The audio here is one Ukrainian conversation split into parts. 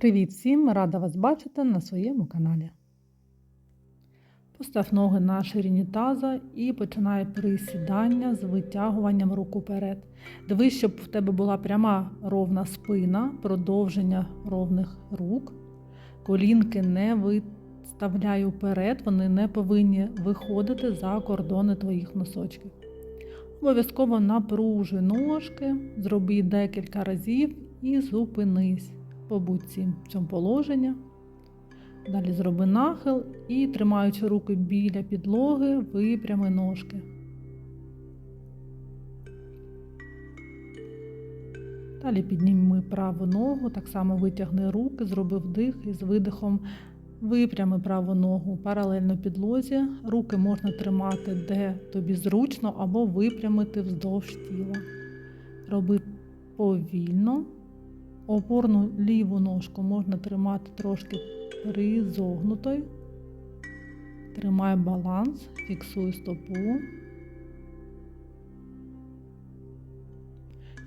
Привіт всім! Рада вас бачити на своєму каналі. Постав ноги на ширині таза і починай присідання з витягуванням рук уперед. Дивись, щоб в тебе була пряма ровна спина, продовження ровних рук. Колінки не виставляй уперед, вони не повинні виходити за кордони твоїх носочків. Обов'язково напружуй ножки, зроби декілька разів і зупинись. Побудь в цьому положенні. Далі зроби нахил і, тримаючи руки біля підлоги, випрями ножки. Далі підніми праву ногу, так само витягни руки, зроби вдих і з видихом випрями праву ногу паралельно підлозі. Руки можна тримати де тобі зручно, або випрямити вздовж тіла. Роби повільно. Опорну ліву ножку можна тримати трошки призогнутою. Тримай баланс, фіксуй стопу.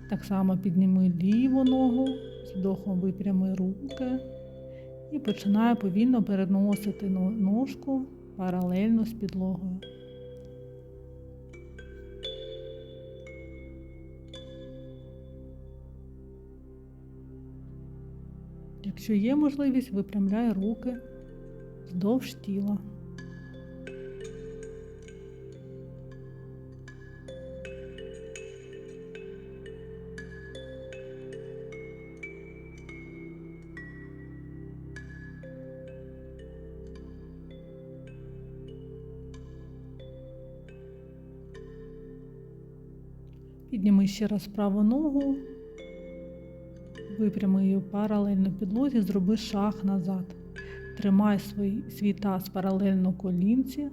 Так само підніми ліву ногу, з вдохом випрями руки і починаю повільно переносити ножку паралельно з підлогою. Якщо є можливість, випрямляй руки вздовж тіла. Підніми ще раз праву ногу, Випрями її паралельно підлозі, зроби шаг назад. Тримай свій, свій таз паралельно колінці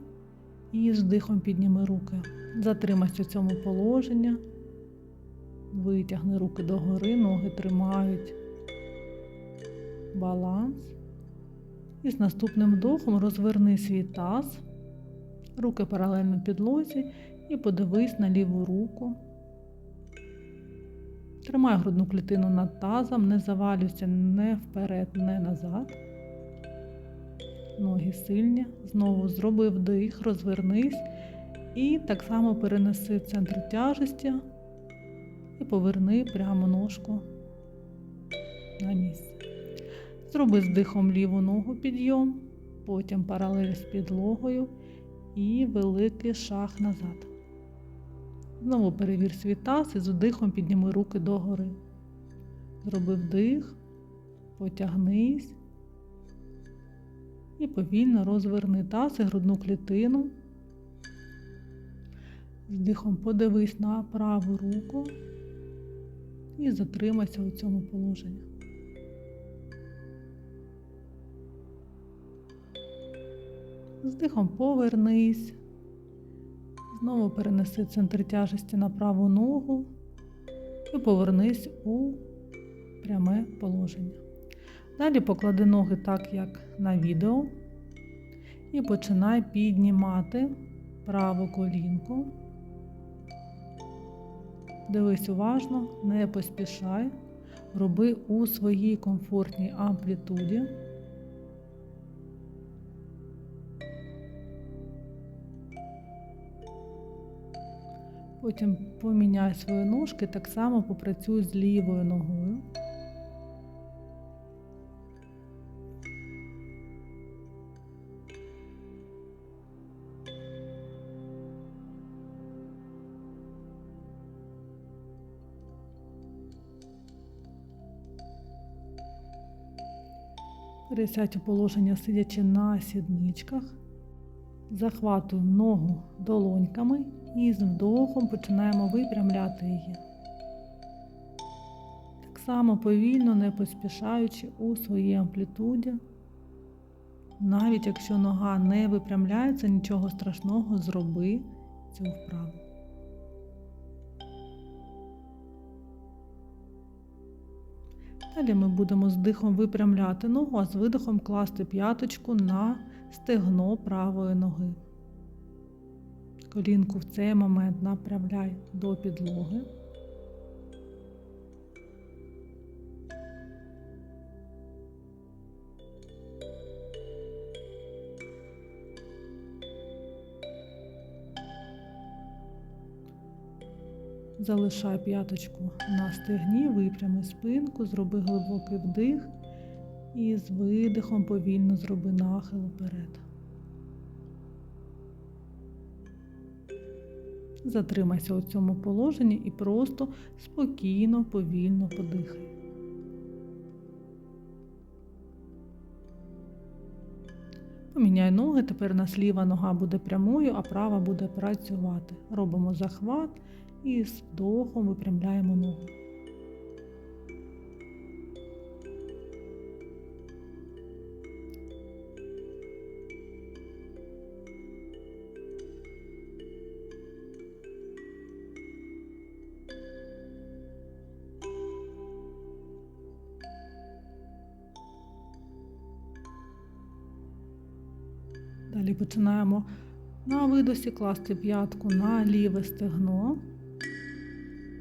і з дихом підніми руки. Затримайся в цьому положенні. Витягни руки догори, ноги тримають баланс. І з наступним вдохом розверни свій таз, руки паралельно підлозі і подивись на ліву руку. Тримай грудну клітину над тазом, не завалюйся не вперед, не назад. Ноги сильні. Знову зроби вдих, розвернись і так само перенеси центр тяжесті і поверни прямо ножку на місце. Зроби з дихом ліву ногу підйом, потім паралель з підлогою і великий шаг назад. Знову перевір свій таз і з вдихом підніми руки догори. Зроби вдих, потягнись і повільно розверни таз і грудну клітину. З дихом подивись на праву руку і затримайся у цьому положенні. З дихом повернись. Знову перенеси центр тяжесті на праву ногу і повернись у пряме положення. Далі поклади ноги так, як на відео, і починай піднімати праву колінку. Дивись уважно, не поспішай, роби у своїй комфортній амплітуді. Потім поміняй свої ножки, так само попрацюй з лівою ногою. Пересядь у положення сидячи на сідничках. Захватуємо ногу долоньками і з вдохом починаємо випрямляти її. Так само повільно, не поспішаючи у своїй амплітуді. Навіть якщо нога не випрямляється, нічого страшного зроби цю вправу. Далі ми будемо з дихом випрямляти ногу, а з видихом класти п'яточку на стегно правої ноги. Колінку в цей момент направляй до підлоги. Залишай п'яточку на стегні, випрями спинку, зроби глибокий вдих і з видихом повільно зроби нахил вперед. Затримайся у цьому положенні і просто спокійно, повільно подихай. Поміняй ноги, тепер у нас ліва нога буде прямою, а права буде працювати. Робимо захват і з вдохом випрямляємо ногу. Далі починаємо на видосі класти п'ятку на ліве стегно,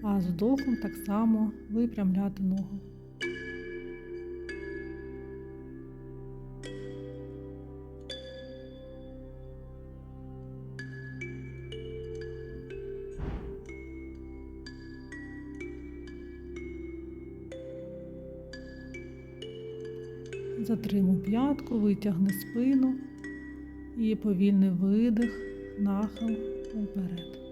а з вдохом так само випрямляти ногу. Затримуй п'ятку, витягни спину і повільний видих, нахил уперед.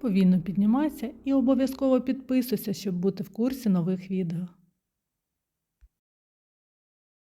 Повільно піднімайся і обов'язково підписуйся, щоб бути в курсі нових відео.